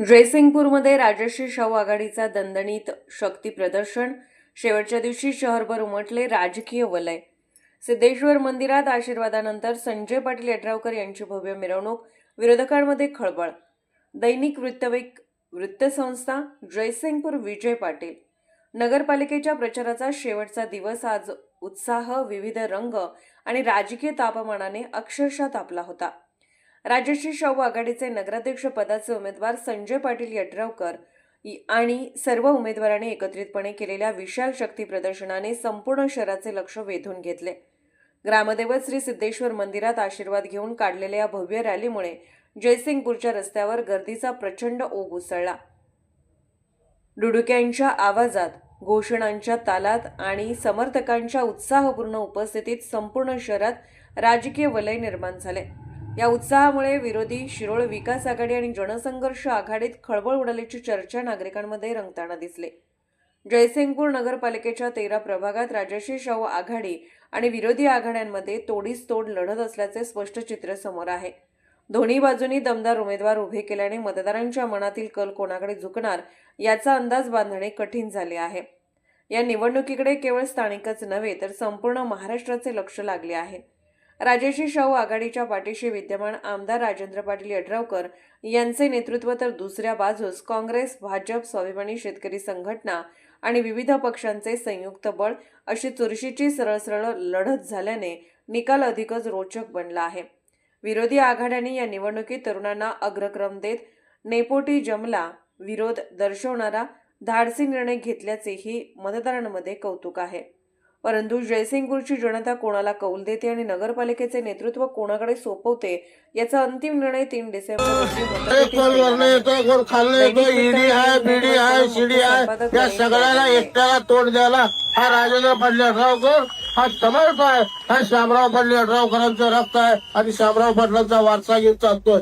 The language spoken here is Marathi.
जयसिंगपूरमध्ये राजश्री शाहू आघाडीचा दणदणीत शक्ती प्रदर्शन. शेवटच्या दिवशी शहरभर उमटले राजकीय वलय. सिद्धेश्वर मंदिरात आशीर्वादानंतर संजय पाटील यड्रावकर यांची भव्य मिरवणूक विरोधकांमध्ये खळबळ. दैनिक वृत्तवेक वृत्तसंस्था जयसिंगपूर विजय पाटील. नगरपालिकेच्या प्रचाराचा शेवटचा दिवस आज उत्साह विविध रंग आणि राजकीय तापमानाने अक्षरशः तापला होता. राजश्री शाहू आघाडीचे नगराध्यक्ष पदाचे उमेदवार संजय पाटील यड्रावकर आणि सर्व उमेदवारांनी एकत्रितपणे केलेल्या विशाल शक्ती प्रदर्शनाने संपूर्ण शहराचे लक्ष वेधून घेतले. ग्रामदैवत श्री सिद्धेश्वर मंदिरात आशीर्वाद घेऊन काढलेल्या या भव्य रॅलीमुळे जयसिंगपूरच्या रस्त्यावर गर्दीचा प्रचंड ओघ उसळला. डुडुक्यांच्या आवाजात घोषणांच्या तालात आणि समर्थकांच्या उत्साहपूर्ण उपस्थितीत संपूर्ण शहरात राजकीय वलय निर्माण झाले. या उत्साहामुळे विरोधी शिरोळ विकास आघाडी आणि जनसंघर्ष आघाडीत खळबळ उडाल्याची चर्चा नागरिकांमध्ये रंगताना दिसले. जयसिंगपूर नगरपालिकेच्या तेरा प्रभागात राजर्षी शाहू आघाडी आणि विरोधी आघाड्यांमध्ये तोडीस तोड लढत असल्याचे स्पष्ट चित्र समोर आहे. दोन्ही बाजूंनी दमदार उमेदवार उभे केल्याने मतदारांच्या मनातील कल कोणाकडे झुकणार याचा अंदाज बांधणे कठीण झाले आहे. या निवडणुकीकडे केवळ स्थानिकच नव्हे तर संपूर्ण महाराष्ट्राचे लक्ष लागले आहे. राजेशी शाहू आघाडीच्या पाठीशी विद्यमान आमदार राजेंद्र पाटील यड्रावकर यांचे नेतृत्व तर दुसऱ्या बाजूस काँग्रेस भाजप स्वाभिमानी शेतकरी संघटना आणि विविध पक्षांचे संयुक्त बळ अशी चुरशीची सरळ सरळ लढत झाल्याने निकाल अधिकच रोचक बनला आहे. विरोधी आघाड्यांनी या निवडणुकीत तरुणांना अग्रक्रम देत नेपोटी जमला विरोध दर्शवणारा धाडसी निर्णय घेतल्याचेही मतदारांमध्ये कौतुक आहे. परंतु जयसिंगपूरची जनता कोणाला कौल देते आणि नगरपालिकेचे नेतृत्व कोणाकडे सोपवते याचा अंतिम निर्णय तीन डिसेंबर सगळ्याला एकट्याला तोंड द्यायला हा राजेंद्र पाटील अठरावकर हा समर्थ आहे हा शामराव पाटील अठरावकरांचं रक्त आहे आणि शामराव पाटलांचा वारसा घेत चालतोय.